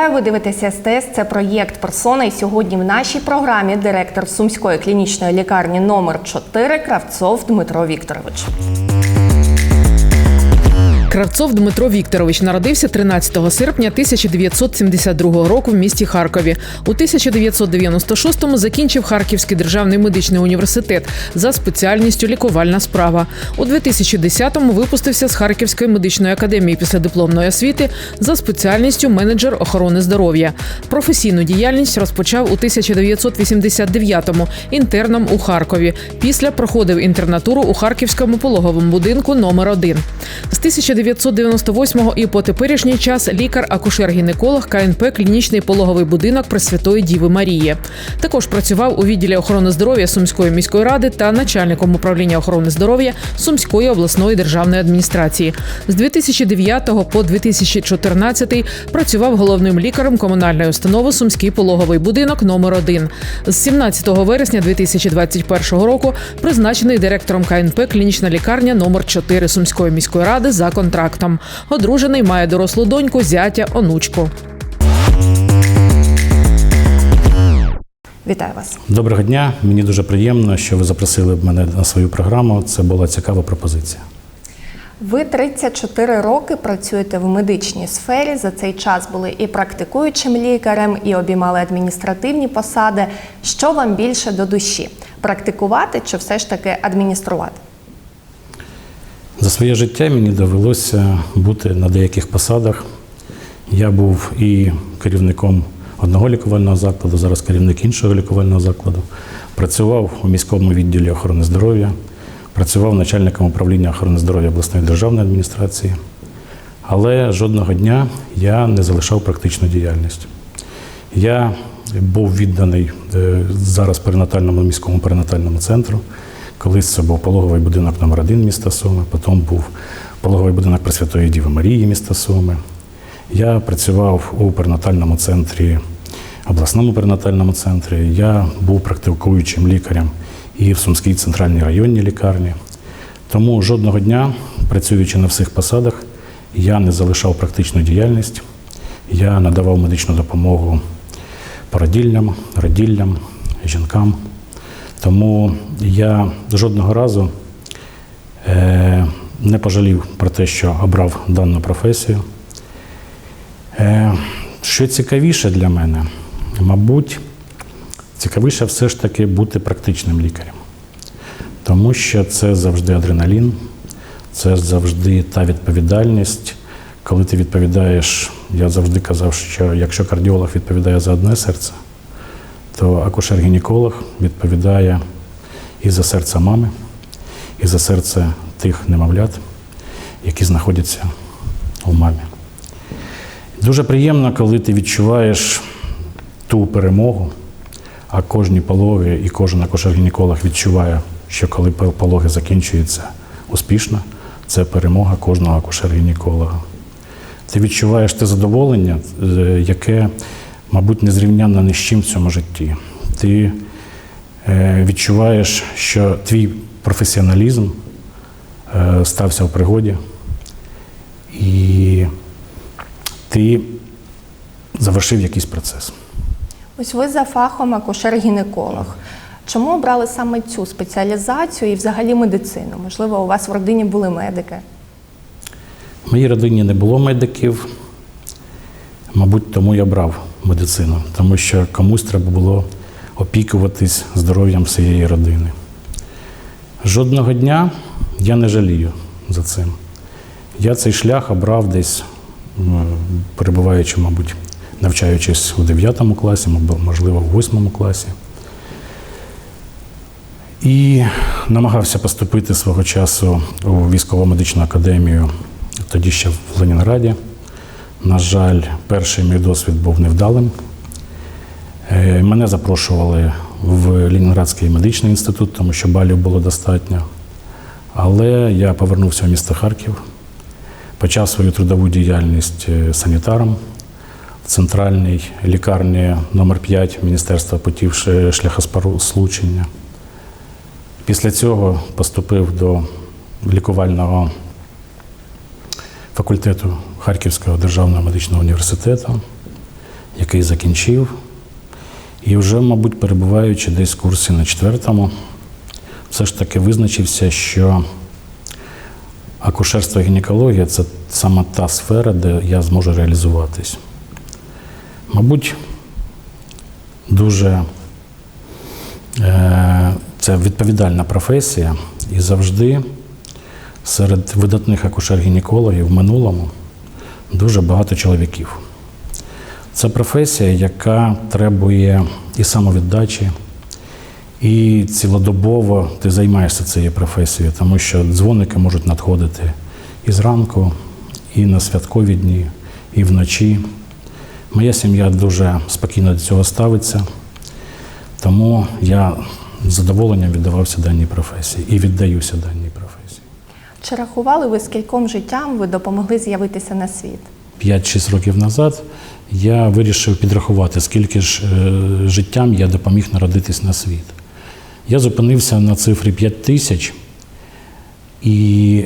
Вітаю, ви дивитеся СТС. Це проєкт Персона. І сьогодні в нашій програмі директор Сумської клінічної лікарні номер 4 Кравцов Дмитро Вікторович. Кравцов Дмитро Вікторович народився 13 серпня 1972 року в місті Харкові. У 1996-му закінчив Харківський державний медичний університет за спеціальністю лікувальна справа. У 2010-му випустився з Харківської медичної академії після дипломної освіти за спеціальністю менеджер охорони здоров'я. Професійну діяльність розпочав у 1989-му інтерном у Харкові. Після проходив інтернатуру у Харківському пологовому будинку номер 1 З 1998-го і по теперішній час лікар-акушер-гінеколог КНП клінічний пологовий будинок Пресвятої Діви Марії. Також працював у відділі охорони здоров'я Сумської міської ради та начальником управління охорони здоров'я Сумської обласної державної адміністрації. З 2009 по 2014 працював головним лікарем комунальної установи Сумський пологовий будинок номер 1 З 17 вересня 2021 року призначений директором КНП клінічна лікарня номер 4 Сумської міської ради за контрактом. Одружений має дорослу доньку, зятя, онучку. Вітаю вас. Доброго дня. Мені дуже приємно, що ви запросили мене на свою програму. Це була цікава пропозиція. Ви 34 роки працюєте в медичній сфері. За цей час були і практикуючим лікарем, і обіймали адміністративні посади. Що вам більше до душі? Практикувати чи все ж таки адмініструвати? За своє життя мені довелося бути на деяких посадах. Я був і керівником одного лікувального закладу, зараз керівник іншого лікувального закладу. Працював у міському відділі охорони здоров'я, працював начальником управління охорони здоров'я обласної державної адміністрації. Але жодного дня я не залишав практичну діяльність. Я був відданий е, зараз перинатальному міському перинатальному центру. Колись це був пологовий будинок номер 1 міста Суми, потім був пологовий будинок Пресвятої Діви Марії міста Суми. Я працював у перинатальному центрі, обласному перинатальному центрі. Я був практикуючим лікарем і в Сумській центральній районній лікарні. Тому жодного дня, працюючи на всіх посадах, я не залишав практичну діяльність. Я надавав медичну допомогу породіллям, роділлям, жінкам. Тому я жодного разу е, не пожалів про те, що обрав дану професію. Е, що цікавіше для мене, мабуть, цікавіше все ж таки бути практичним лікарем. Тому що це завжди адреналін, це завжди та відповідальність. Коли ти відповідаєш, я завжди казав, що якщо кардіолог відповідає за одне серце, то акушер-гінеколог відповідає і за серце мами, і за серце тих немовлят, які знаходяться у мамі. Дуже приємно, коли ти відчуваєш ту перемогу, а кожні пологи і кожен акушер-гінеколог відчуває, що коли пологи закінчуються успішно, це перемога кожного акушер-гінеколога. Ти відчуваєш те задоволення, е, яке, мабуть, незрівнянно ні з чим в цьому житті. Ти е, відчуваєш, що твій професіоналізм е, стався в пригоді, і ти завершив якийсь процес. Ось ви за фахом акушер-гінеколог. Чому обрали саме цю спеціалізацію і взагалі медицину? Можливо, у вас в родині були медики? В моїй родині не було медиків, мабуть, тому я брав медицину, тому що комусь треба було опікуватись здоров'ям всієї родини. Жодного дня я не жалію за цим. Я цей шлях обрав десь, перебуваючи, мабуть, навчаючись у 9 класі, можливо, в 8 класі. І намагався поступити свого часу у військово-медичну академію, тоді ще в Ленінграді. На жаль, перший мій досвід був невдалим. Мене запрошували в Ленінградський медичний інститут, тому що балів було достатньо. Але я повернувся в місто Харків, почав свою трудову діяльність санітаром в центральній лікарні номер 5 Міністерства путів шляхосполучення. Після цього поступив до лікувального факультету Харківського державного медичного університету. який закінчив. І вже, мабуть, перебуваючи десь в курсі на четвертому, все ж таки визначився, що акушерство і гінекологія це саме та сфера, де я зможу реалізуватись. Мабуть, дуже е, це відповідальна професія, і завжди серед видатних акушер-гінекологів в минулому дуже багато чоловіків. Це професія, яка требує і самовіддачі, і цілодобово ти займаєшся цією професією, тому що дзвоники можуть надходити і зранку, і на святкові дні, і вночі. Моя сім'я дуже спокійно до цього ставиться, тому я з задоволенням віддавався даній професії і віддаюся даній. Чи рахували ви, скільком життям ви допомогли з'явитися на світ? 5-6 років назад я вирішив підрахувати, скільки ж е, життям я допоміг народитись на світ. Я зупинився на цифрі 5 тисяч, і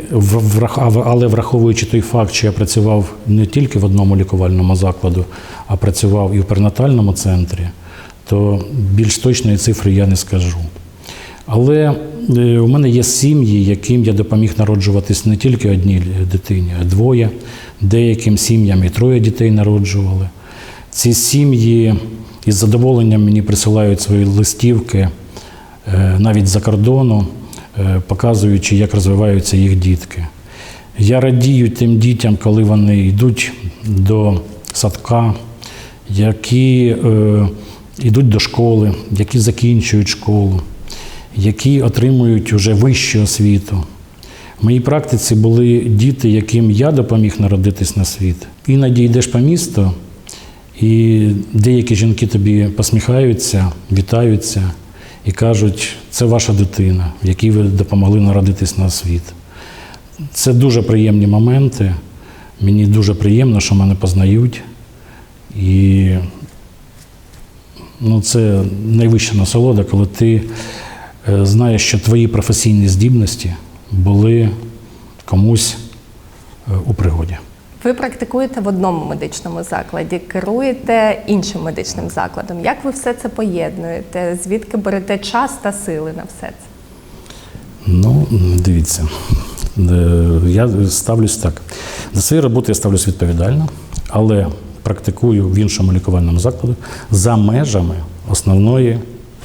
але враховуючи той факт, що я працював не тільки в одному лікувальному закладу, а працював і в перинатальному центрі, то більш точної цифри я не скажу. Але у мене є сім'ї, яким я допоміг народжуватись не тільки одній дитині, а двоє. Деяким сім'ям і троє дітей народжували. Ці сім'ї із задоволенням мені присилають свої листівки е, навіть за кордону, е, показуючи, як розвиваються їх дітки. Я радію тим дітям, коли вони йдуть до садка, які е, йдуть до школи, які закінчують школу, які отримують уже вищу освіту. В моїй практиці були діти, яким я допоміг народитись на світ. Іноді йдеш по місту, і деякі жінки тобі посміхаються, вітаються і кажуть, це ваша дитина, якій ви допомогли народитись на світ. Це дуже приємні моменти. Мені дуже приємно, що мене познають. І ну, це найвища насолода, коли ти е, знаєш, що твої професійні здібності були комусь е, у пригоді. Ви практикуєте в одному медичному закладі, керуєте іншим медичним закладом. Як ви все це поєднуєте? Звідки берете час та сили на все це? Ну, дивіться, Е, я ставлюсь так. До своєї роботи я ставлюсь відповідально, але практикую в іншому лікувальному закладі за межами основної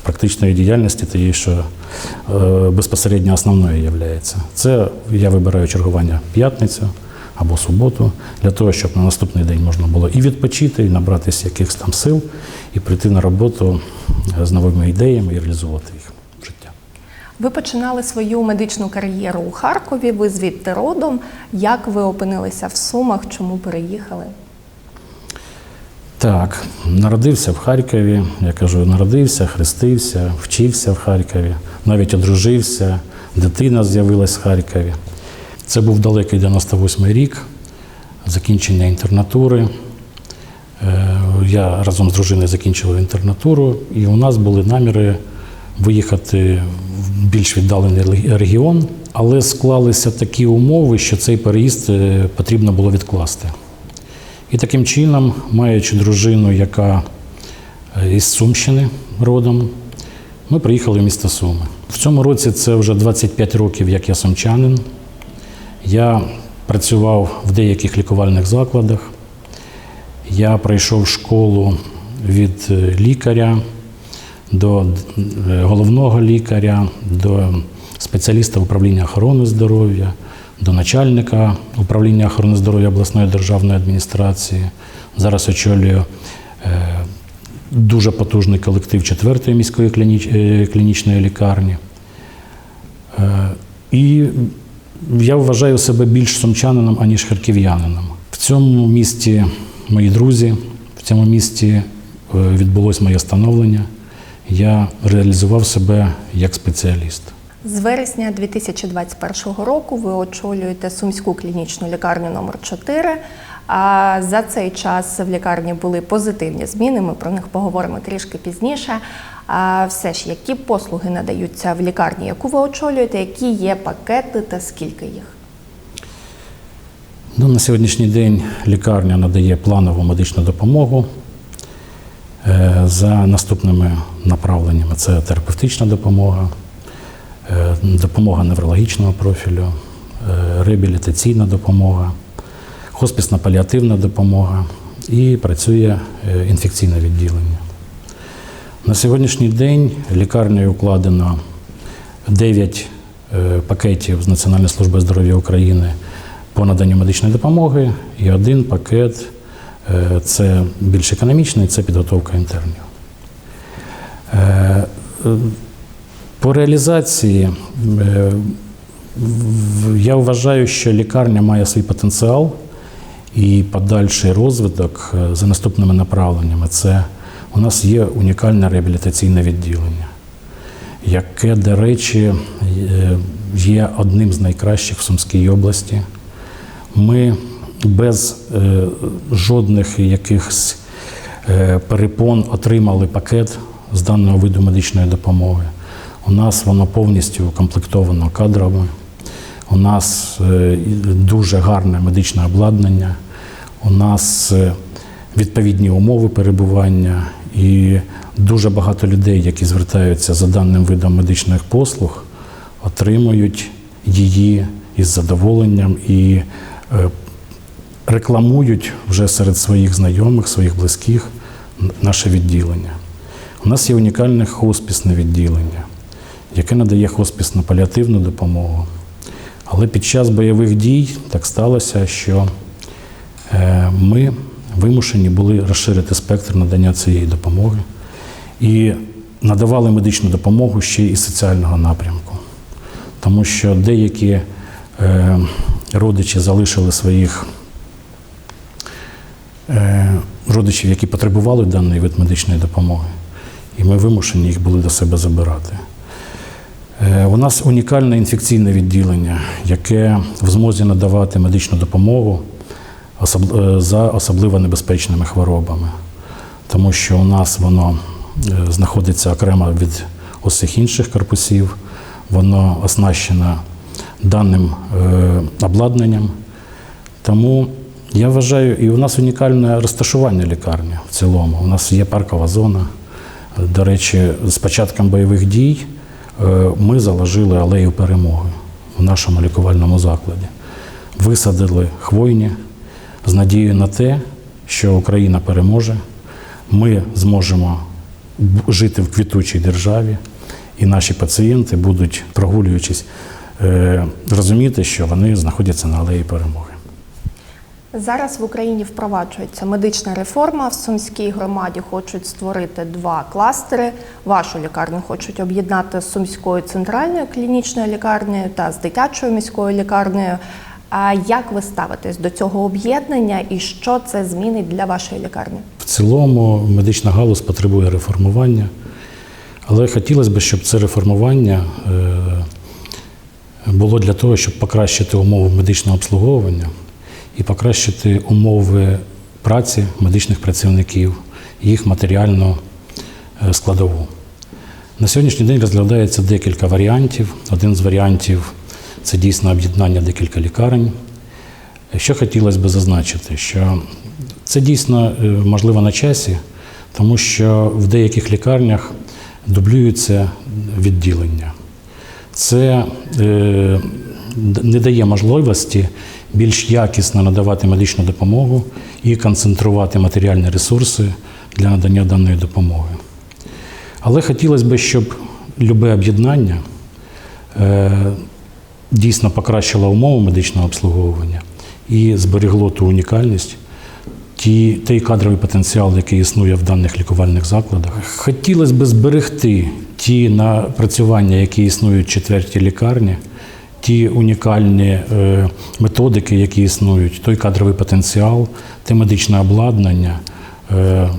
практичної діяльності, тієї, що е, безпосередньо основною є. Це я вибираю чергування п'ятницю або суботу, для того, щоб на наступний день можна було і відпочити, і набратися якихось там сил, і прийти на роботу е, з новими ідеями і реалізувати їх. Ви починали свою медичну кар'єру у Харкові, ви звідти родом. Як ви опинилися в Сумах? Чому переїхали? Так, народився в Харкові. Я кажу, народився, хрестився, вчився в Харкові, навіть одружився, дитина з'явилась в Харкові. Це був далекий 98-й рік, закінчення інтернатури. Е, Я разом з дружиною закінчив інтернатуру, і у нас були наміри виїхати в більш віддалений регіон, але склалися такі умови, що цей переїзд е, потрібно було відкласти. І таким чином, маючи дружину, яка е, із Сумщини родом, ми приїхали в місто Суми. В цьому році це вже 25 років, як я сумчанин. Я працював в деяких лікувальних закладах. Я пройшов школу від е, лікаря до е, головного лікаря, до спеціаліста управління охорони здоров'я, до начальника управління охорони здоров'я обласної державної адміністрації. Зараз очолюю е, дуже потужний колектив 4-ї міської е, клінічної лікарні. Е, І я вважаю себе більш сумчанином, аніж харків'янином. В цьому місті мої друзі, в цьому місті відбулось моє становлення. Я реалізував себе як спеціаліст. З вересня 2021 року ви очолюєте Сумську клінічну лікарню номер 4 А за цей час в лікарні були позитивні зміни. Ми про них поговоримо трішки пізніше. А все ж, які послуги надаються в лікарні, яку ви очолюєте, які є пакети та скільки їх? Ну, на сьогоднішній день лікарня надає планову медичну допомогу. е, за наступними направленнями: це терапевтична допомога, допомога неврологічного профілю, е, реабілітаційна допомога, хоспісна паліативна допомога і працює е, інфекційне відділення. На сьогоднішній день лікарнею укладено 9 е, пакетів з Національної служби здоров'я України по наданню медичної допомоги і один пакет це більш економічний, це підготовка інтернів. По реалізації е, я вважаю, що лікарня має свій потенціал і подальший розвиток е, за наступними направленнями. Це у нас є унікальне реабілітаційне відділення, яке, до речі, є одним з найкращих в Сумській області. Ми без е, жодних якихось перепон отримали пакет з даного виду медичної допомоги. У нас воно повністю укомплектовано кадрами. У нас е, дуже гарне медичне обладнання. У нас е, відповідні умови перебування і дуже багато людей, які звертаються за даним видом медичних послуг, отримують її із задоволенням і е, рекламують вже серед своїх знайомих, своїх близьких наше відділення. У нас є унікальне хоспісне відділення, яке надає хоспісну паліативну допомогу. Але під час бойових дій так сталося, що е, ми вимушені були розширити спектр надання цієї допомоги і надавали медичну допомогу ще із соціального напрямку. Тому що деякі е, родичі залишили своїх е, родичів, які потребували даний вид медичної допомоги, і ми вимушені їх були до себе забирати. Е, У нас унікальне інфекційне відділення, яке в змозі надавати медичну допомогу е, за особливо небезпечними хворобами, тому що у нас воно е, знаходиться окремо від усіх інших корпусів, воно оснащено даним обладнанням. Тому я вважаю, і у нас унікальне розташування лікарні в цілому. У нас є паркова зона. До речі, з початком бойових дій ми заложили алею перемоги в нашому лікувальному закладі. Висадили хвойні з надією на те, що Україна переможе. Ми зможемо жити в квітучій державі, і наші пацієнти будуть, прогулюючись, е, розуміти, що вони знаходяться на алеї перемоги. Зараз в Україні впроваджується медична реформа. В Сумській громаді хочуть створити два кластери. Вашу лікарню хочуть об'єднати з Сумською центральною клінічною лікарнею та з дитячою міською лікарнею. А як ви ставитесь до цього об'єднання і що це змінить для вашої лікарні? В цілому медична галузь потребує реформування, але хотілося б, щоб це реформування е, було для того, щоб покращити умови медичного обслуговування і покращити умови праці медичних працівників, їх матеріальну е, складову. На сьогоднішній день розглядається декілька варіантів. Один з варіантів це дійсно об'єднання декілька лікарень. Що хотілося б зазначити, що це дійсно е, можливо на часі, тому що в деяких лікарнях дублюються відділення. Це е, не дає можливості більш якісно надавати медичну допомогу і концентрувати матеріальні ресурси для надання даної допомоги. Але хотілося б, щоб любе об'єднання е, дійсно покращило умови медичного обслуговування і зберегло ту унікальність, ті, той кадровий потенціал, який існує в даних лікувальних закладах. Хотілося б зберегти ті напрацювання, які існують в четвертій лікарні, ті унікальні е, методики, які існують, той кадровий потенціал, те медичне обладнання. Е,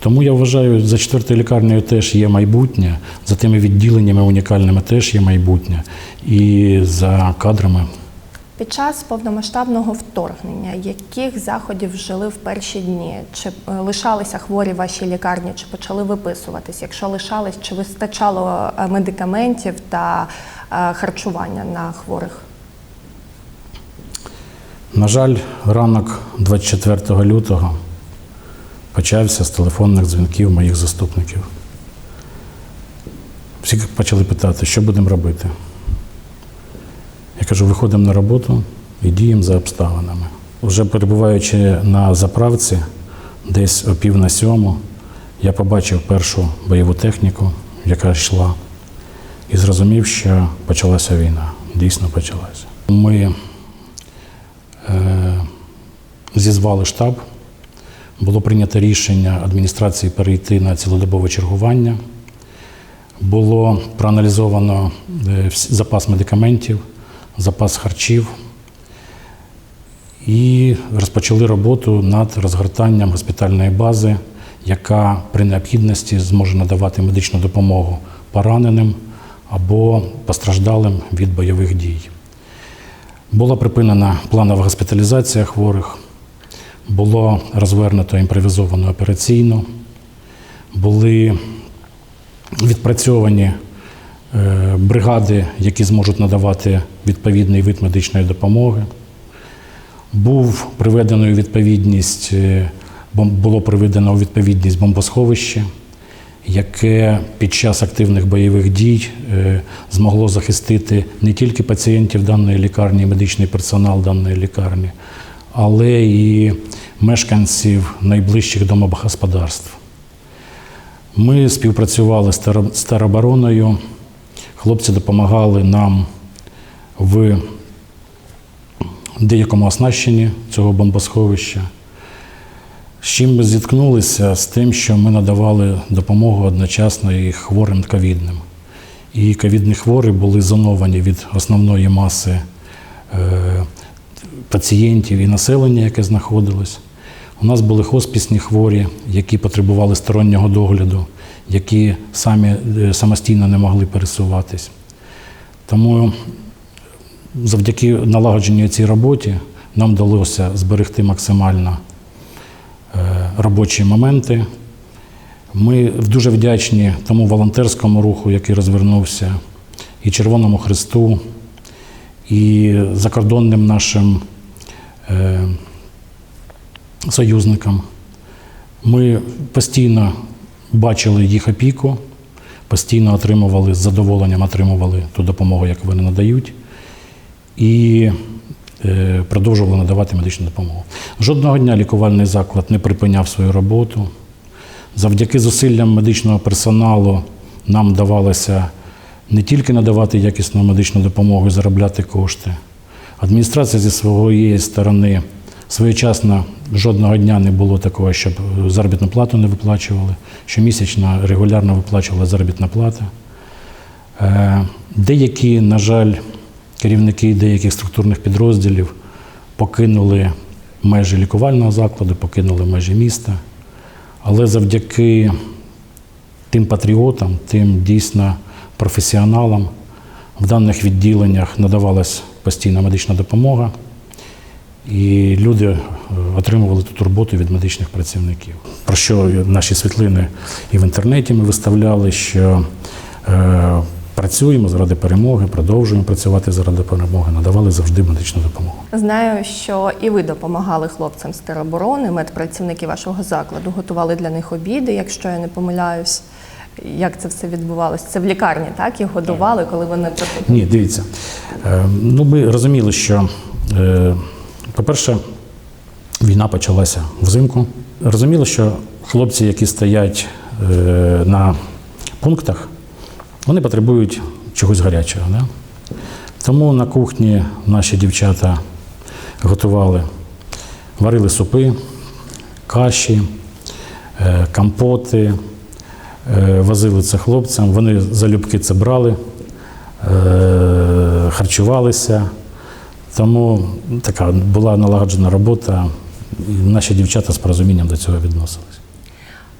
тому я вважаю, за четвертою лікарнею теж є майбутнє, за тими відділеннями унікальними теж є майбутнє. І за кадрами Під час повномасштабного вторгнення яких заходів вжили в перші дні? Чи е, лишалися хворі в вашій лікарні, чи почали виписуватись? Якщо лишались, чи вистачало медикаментів та харчування на хворих? На жаль, ранок 24 лютого почався з телефонних дзвінків моїх заступників. Всі почали питати, що будемо робити. Я кажу, виходимо на роботу і діємо за обставинами. Вже перебуваючи на заправці, десь о пів на сьому, я побачив першу бойову техніку, яка йшла, і зрозумів, що почалася війна. Дійсно почалася. Ми е, зізвали штаб, було прийнято рішення адміністрації перейти на цілодобове чергування. Було проаналізовано е, запас медикаментів, запас харчів і розпочали роботу над розгортанням госпітальної бази, яка при необхідності зможе надавати медичну допомогу пораненим або постраждалим від бойових дій. Була припинена планова госпіталізація хворих, було розвернуто імпровізовану операційну, були відпрацьовані е, бригади, які зможуть надавати відповідний вид медичної допомоги. Був приведено у відповідність, е, було приведено у відповідність бомбосховище, яке під час активних бойових дій е, змогло захистити не тільки пацієнтів даної лікарні, медичний персонал даної лікарні, але і мешканців найближчих домогосподарств. Ми співпрацювали з теробороною. Хлопці допомагали нам в деякому оснащенні цього бомбосховища. З чим ми зіткнулися? З тим, що ми надавали допомогу одночасно і хворим ковідним. І ковідні хворі були зоновані від основної маси е, пацієнтів і населення, яке знаходилось. У нас були хоспісні хворі, які потребували стороннього догляду, які самі, е, самостійно не могли пересуватись. Тому завдяки налагодженню цій роботі нам вдалося зберегти максимально робочі моменти. Ми дуже вдячні тому волонтерському руху, який розвернувся, і Червоному Христу, і закордонним нашим е, союзникам. Ми постійно бачили їх опіку, постійно отримували з задоволенням отримували ту допомогу, яку вони надають, і продовжували надавати медичну допомогу. Жодного дня лікувальний заклад не припиняв свою роботу. Завдяки зусиллям медичного персоналу нам вдавалося не тільки надавати якісну медичну допомогу і заробляти кошти. Адміністрація зі своєї сторони своєчасно жодного дня не було такого, щоб заробітну плату не виплачували. Щомісячно регулярно виплачувала заробітна плата. Е, Деякі, на жаль, керівники деяких структурних підрозділів покинули межі лікувального закладу, покинули межі міста. Але завдяки тим патріотам, тим дійсно професіоналам в даних відділеннях надавалась постійна медична допомога, і люди е, отримували ту турботу від медичних працівників. Про що наші світлини і в інтернеті ми виставляли, що е, працюємо заради перемоги, продовжуємо працювати заради перемоги, надавали завжди медичну допомогу. Знаю, що і ви допомагали хлопцям з тероборони, медпрацівники вашого закладу готували для них обіди, якщо я не помиляюсь. Як це все відбувалося? Це в лікарні, так? Їх годували, коли вони приходили? Ні, дивіться. Е, Ну, ми розуміли, що, е, по-перше, війна почалася взимку. Розуміли, що хлопці, які стоять е, на пунктах, вони потребують чогось гарячого. Да? Тому на кухні наші дівчата готували, варили супи, каші, е, компоти, е, возили це хлопцям. Вони залюбки це брали, е, харчувалися. Тому така була налагоджена робота, і наші дівчата з порозумінням до цього відносились.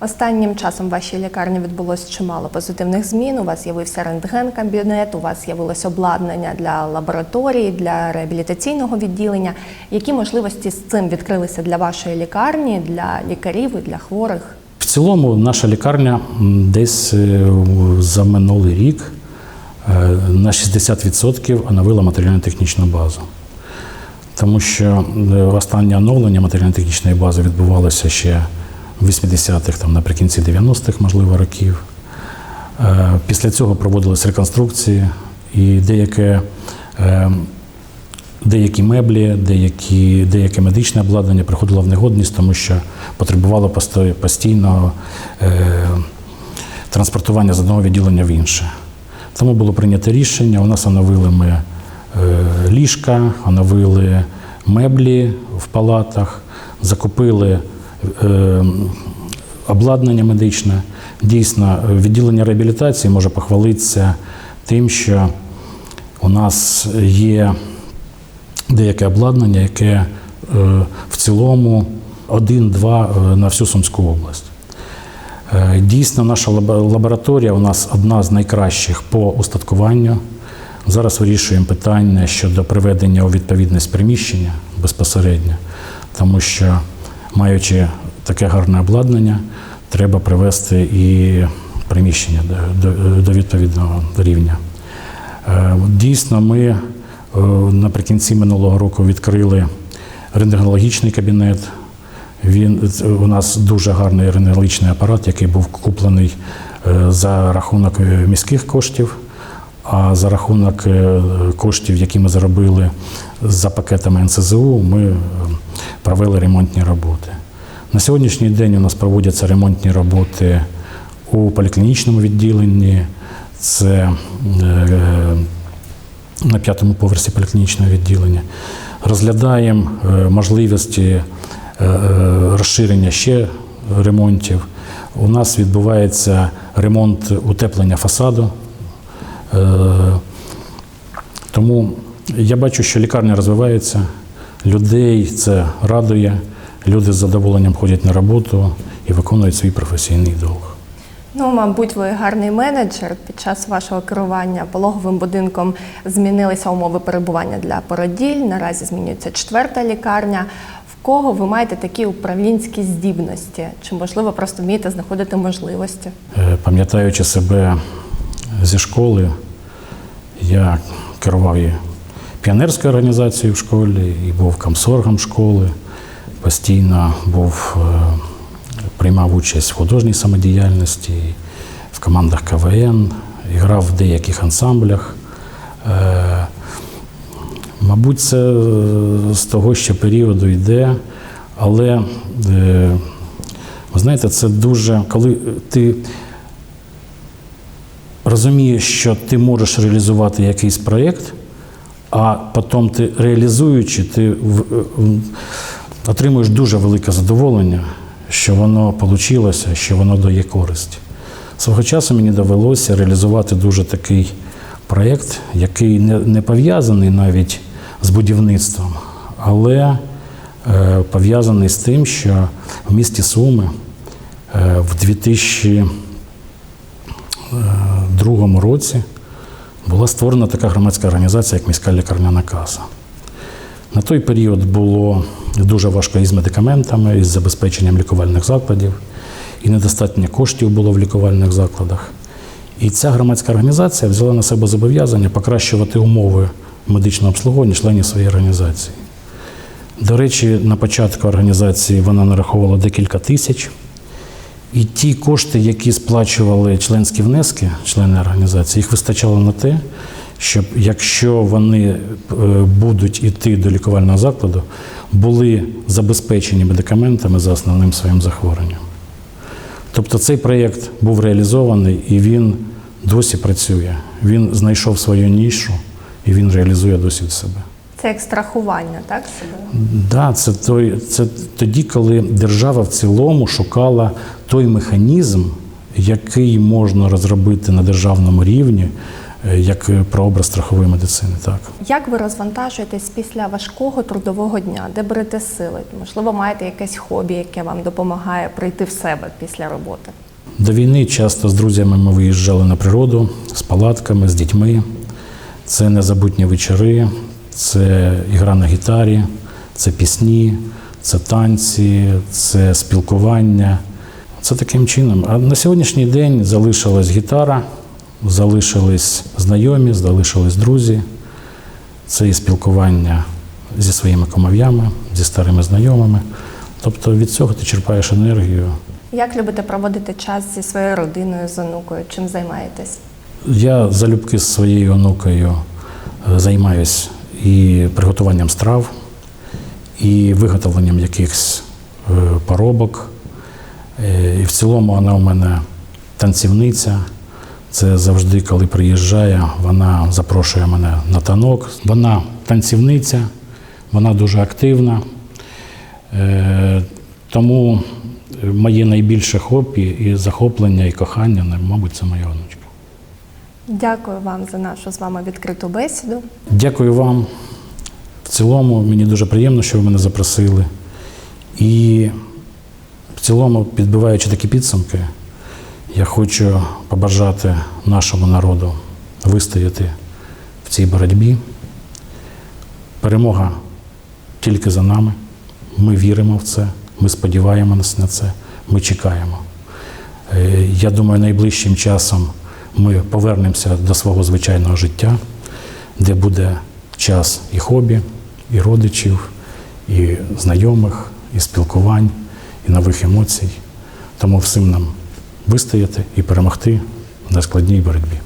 Останнім часом в вашій лікарні відбулось чимало позитивних змін. У вас з'явився рентген-кабінет, у вас з'явилось обладнання для лабораторії, для реабілітаційного відділення. Які можливості з цим відкрилися для вашої лікарні, для лікарів і для хворих? В цілому наша лікарня десь е, за минулий рік е, на 60% оновила матеріально-технічну базу. Тому що е, останнє оновлення матеріально-технічної бази відбувалося ще 80-х, там, наприкінці 90-х, можливо, років. Е, Після цього проводились реконструкції і деяке, е, деякі меблі, деякі, деяке медичне обладнання приходило в негодність, тому що потребувало постійного е, транспортування з одного відділення в інше. Тому було прийнято рішення. У нас оновили ми ліжка, оновили меблі в палатах, закупили обладнання медичне. Дійсно, відділення реабілітації може похвалитися тим, що у нас є деяке обладнання, яке е, в цілому один-два е, на всю Сумську область. Е, Дійсно, наша лабораторія у нас одна з найкращих по устаткуванню. Зараз вирішуємо питання щодо приведення у відповідність приміщення безпосередньо, тому що, маючи таке гарне обладнання, треба привести і приміщення до, відповідного рівня. Е, Дійсно, ми е, наприкінці минулого року відкрили рентгенологічний кабінет. Він у нас дуже гарний рентгенологічний апарат, який був куплений е, за рахунок е, міських коштів. А за рахунок е, коштів, які ми заробили за пакетами НСЗУ, ми е, провели ремонтні роботи. На сьогоднішній день у нас проводяться ремонтні роботи у поліклінічному відділенні. Це е, на п'ятому поверсі поліклінічного відділення. Розглядаємо можливості розширення ще ремонтів. У нас відбувається ремонт утеплення фасаду. Е, Тому я бачу, що лікарня розвивається, людей це радує, люди з задоволенням ходять на роботу і виконують свій професійний долг. Ну, мабуть, ви гарний менеджер. Під час вашого керування пологовим будинком змінилися умови перебування для породіль. Наразі змінюється четверта лікарня. В кого ви маєте такі управлінські здібності? Чи можливо просто вмієте знаходити можливості? Е, Пам'ятаючи себе зі школи, я керував і піонерською організацією в школі, і був комсоргом школи, постійно був, е, приймав участь в художній самодіяльності, в командах КВН, грав в деяких ансамблях. Е, Мабуть, це е, з того ще періоду йде, але ви знаєте, це дуже, коли ти розумієш, що ти можеш реалізувати якийсь проєкт, а потім ти реалізуючи, ти е, отримуєш дуже велике задоволення, що воно вийшло, що воно дає користь. Свого часу мені довелося реалізувати дуже такий проєкт, який не пов'язаний навіть з будівництвом, але е, пов'язаний з тим, що в місті Суми е, в 2000 Другому році була створена така громадська організація, як міська лікарняна каса. На той період було дуже важко із медикаментами, із забезпеченням лікувальних закладів, і недостатньо коштів було в лікувальних закладах. І ця громадська організація взяла на себе зобов'язання покращувати умови медичного обслуговування членів своєї організації. До речі, на початку організації вона нараховувала декілька тисяч. І ті кошти, які сплачували членські внески, члени організації, їх вистачало на те, щоб якщо вони е, будуть йти до лікувального закладу, були забезпечені медикаментами за основним своїм захворюванням. Тобто цей проєкт був реалізований і він досі працює. Він знайшов свою нішу і він реалізує досі себе. Це як страхування, так себе? Да, це той, це тоді, коли держава в цілому шукала той механізм, який можна розробити на державному рівні, е, як прообраз страхової медицини. Так. Як ви розвантажуєтесь після важкого трудового дня, де берете сили? Можливо, маєте якесь хобі, яке вам допомагає прийти в себе після роботи? До війни часто з друзями ми виїжджали на природу з палатками, з дітьми. Це незабутні вечори, це ігра на гітарі, це пісні, це танці, це спілкування. Це таким чином. А на сьогоднішній день залишилась гітара, залишились знайомі, залишились друзі. Це і спілкування зі своїми комов'ями, зі старими знайомими. Тобто від цього ти черпаєш енергію Як любите проводити час зі своєю родиною, з онукою? Чим займаєтесь? Я залюбки з своєю онукою е, займаюся і приготуванням страв, і виготовленням якихось е, поробок. Е, І в цілому вона у мене танцівниця. Це завжди, коли приїжджає, вона запрошує мене на танок. Вона танцівниця, вона дуже активна. Е, Тому моє найбільше хобі і захоплення, і кохання, мабуть, це моя онучка. Дякую вам за нашу з вами відкриту бесіду. Дякую вам. В цілому мені дуже приємно, що ви мене запросили. І в цілому, підбиваючи такі підсумки, я хочу побажати нашому народу вистояти в цій боротьбі. Перемога тільки за нами. Ми віримо в це, ми сподіваємося на це, ми чекаємо. Е, Я думаю, найближчим часом ми повернемося до свого звичайного життя, де буде час і хобі, і родичів, і знайомих, і спілкувань, і нових емоцій. Тому всім нам вистояти і перемогти в найскладній боротьбі.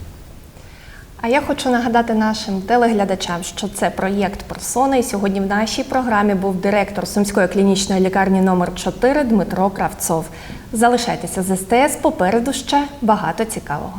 А я хочу нагадати нашим телеглядачам, що це проєкт Персона. І сьогодні в нашій програмі був директор Сумської клінічної лікарні номер 4 Дмитро Кравцов. Залишайтеся з СТС, попереду ще багато цікавого.